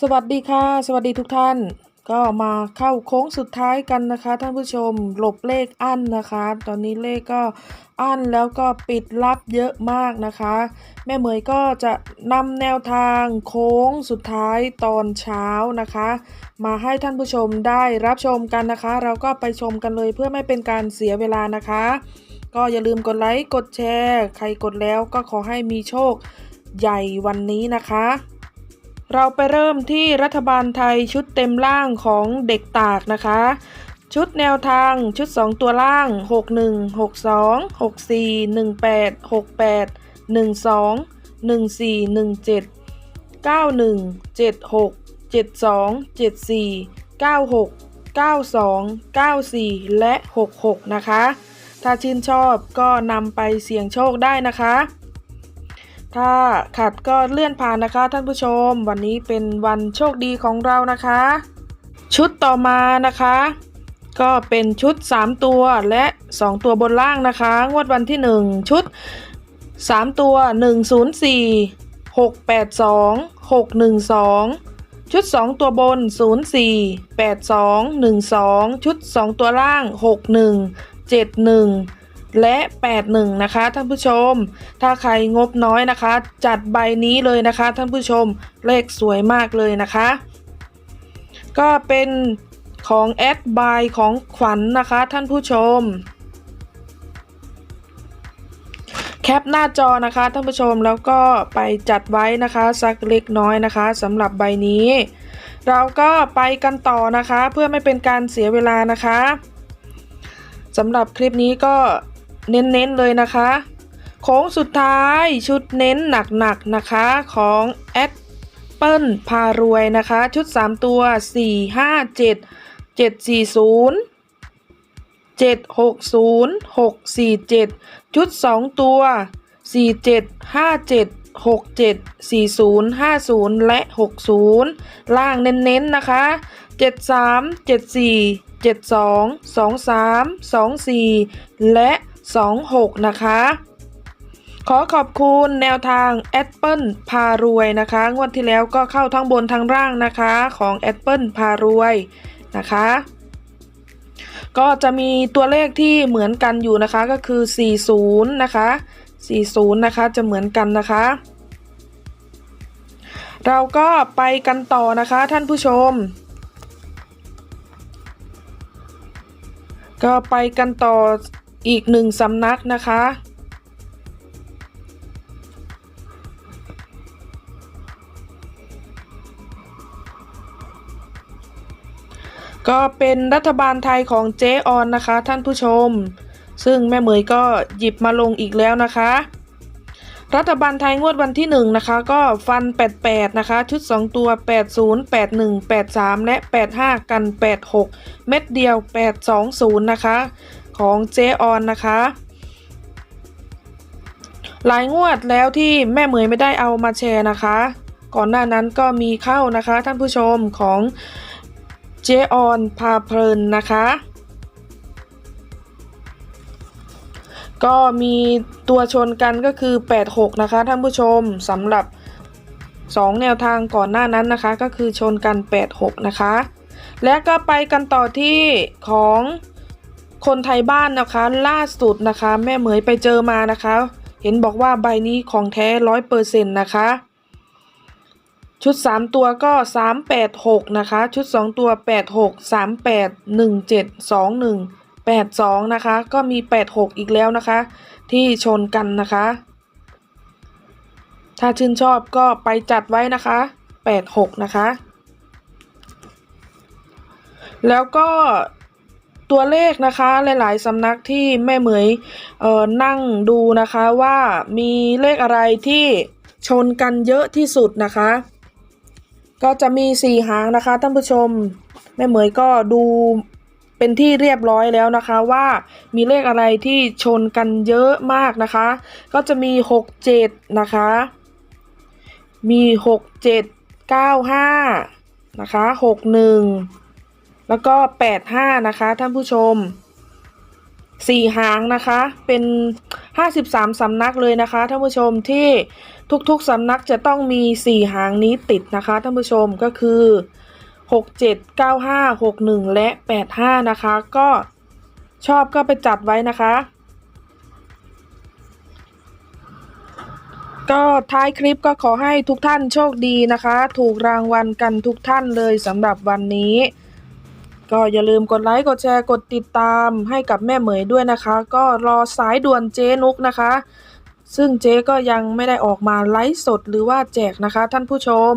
สวัสดีค่ะ สวัสดีทุกท่าน ก็มาเข้าโค้งสุดท้ายกันนะคะ ท่านผู้ชมหลบเลขอั้นนะคะ ตอนนี้เลขก็อั้นแล้วก็ปิดลับเยอะมากนะคะ แม่เหมยก็จะนำแนวทางโค้งสุดท้ายตอนเช้านะคะ มาให้ท่านผู้ชมได้รับชมกันนะคะ เราก็ไปชมกันเลยเพื่อไม่เป็นการเสียเวลานะคะ ก็อย่าลืมกดไลค์กดแชร์ ใครกดแล้วก็ขอให้มีโชคใหญ่วันนี้นะคะ เราไปเริ่มที่รัฐบาลไทยชุดเต็มล่างของเด็กตากนะคะ ชุดแนวทางชุด 2 ตัวล่าง 61 62 64 18 68 12 14 17 91 76 72 74 96 92 94 และ 66 นะคะ ถ้าชื่นชอบก็นำไปเสี่ยงโชคได้นะคะ ถ้าขัดก็เลื่อนผ่านนะคะท่านผู้ชม วันนี้เป็นวันโชคดีของเรานะคะ ชุดต่อมานะคะ ก็เป็นชุด 3 ตัวและ 2 ตัวบนล่างนะคะ งวดวันที่ 1 ชุด 3 ตัว 104 682 612 ชุด 2 ตัวบน 04 82 12 ชุด 2 ตัวล่าง 61 71 และ 81 นะคะ ท่านผู้ชม ถ้าใครงบน้อยนะคะ จัดใบนี้เลยนะคะ ท่านผู้ชมเลขสวยมากเลยนะคะ ก็เป็นของแอดบายของขวัญนนะคะ ท่านผู้ชม แคปหน้าจอนะคะ ท่านผู้ชมแล้วก็ไปจัดไว้นะคะสักเล็กน้อยนะคะสำหรับใบนี้ เราก็ไปกันต่อนะคะ เพื่อไม่เป็นการเสียเวลานะคะสำหรับคลิปนี้ก็ เน้นๆเลยนะคะ โค้งสุดท้ายชุดเน้นหนักๆนะคะของแอดเปิลพารวยนะคะ ชุด 3 ตัว 4 5 7 7 4 0 7 6 0 6 4 7 ชุด 2 ตัว 4 7 5 7 6 7 4 0 5 0 และ 60 ล่างเน้นๆนะคะ 73 74 72 23 24 และ 26 นะคะ ขอขอบคุณแนวทางแอดเปิลพารวยนะคะ งวดที่แล้วก็เข้าทั้งบนทั้งล่างนะคะของแอดเปิลพารวยนะคะก็จะมีตัวเลขที่เหมือนกันอยู่นะคะก็คือ 40 นะคะ 40 นะคะจะเหมือนกันนะคะ เราก็ไปกันต่อนะคะท่านผู้ชม ก็ไปกันต่อ อีกหนึ่งสำนักนะคะ ก็เป็นรัฐบาลไทยของเจ๊ออนนะคะ ท่านผู้ชม ซึ่งแม่เหมยก็หยิบมาลงอีกแล้วนะคะ รัฐบาลไทยงวดวันที่ 1 นะคะ ก็ฟัน 88 นะคะ ชุด 2 ตัว 80 81 83 และ 85 กัน 86 เม็ดเดียว 820 นะคะ ของเจออนนะคะ หลายงวดแล้วที่แม่เหมยไม่ได้เอามาแชร์นะคะ ก่อนหน้านั้นก็มีเข้านะคะท่านผู้ชมของเจออนพาเพลินนะคะ ก็มีตัวชนกันก็คือ 86 นะคะท่านผู้ชมสำหรับ 2 แนวทางก่อนหน้านั้นนะคะ ก็คือชนกัน 86 นะคะ และก็ไปกันต่อที่ของ คนไทยบ้านนะคะ ล่าสุดนะคะ แม่เหมยไปเจอมานะคะ เห็นบอกว่าใบนี้ของแท้ร้อยเปอร์เซ็นต์นะคะ ชุด3ตัวก็386นะคะ ชุด2ตัว86 38 17 21 82นะคะ ก็มี86อีกแล้วนะคะ ที่ชนกันนะคะ ถ้าชื่นชอบก็ไปจัดไว้นะคะ86นะคะ แล้วก็ ตัวเลขนะคะหลายๆสำนักที่แม่เหมยเอ่อนั่งดูนะคะว่ามีเลขอะไรที่ชนกันเยอะที่สุดนะคะ ก็จะมีสี่หางนะคะท่านผู้ชมแม่เหมยก็ดูเป็นที่เรียบร้อยแล้วนะคะว่ามีเลขอะไรที่ชนกันเยอะมากนะคะ ก็จะมีหกเจ็ดนะคะ มีหกเจ็ดเก้าห้านะคะหกหนึ่ง แล้วก็แปดห้านะคะท่านผู้ชมสี่หางนะคะเป็น53สำนักเลยนะคะท่านผู้ชมที่ทุกๆสำนักจะต้องมี4หางนี้ติดนะคะท่านผู้ชมก็คือ67 95 61และ85นะคะก็ชอบก็ไปจัดไว้นะคะ ก็ท้ายคลิปก็ขอให้ทุกท่านโชคดีนะคะ ถูกรางวัลกันทุกท่านเลยสำหรับวันนี้ ก็อย่าลืมกดไลค์กดแชร์กดติดตามให้กับแม่เหมยด้วยนะคะ ก็รอสายด่วนเจ๊นุกนะคะ ซึ่งเจ๊ก็ยังไม่ได้ออกมาไลฟ์สดหรือว่าแจกนะคะท่านผู้ชม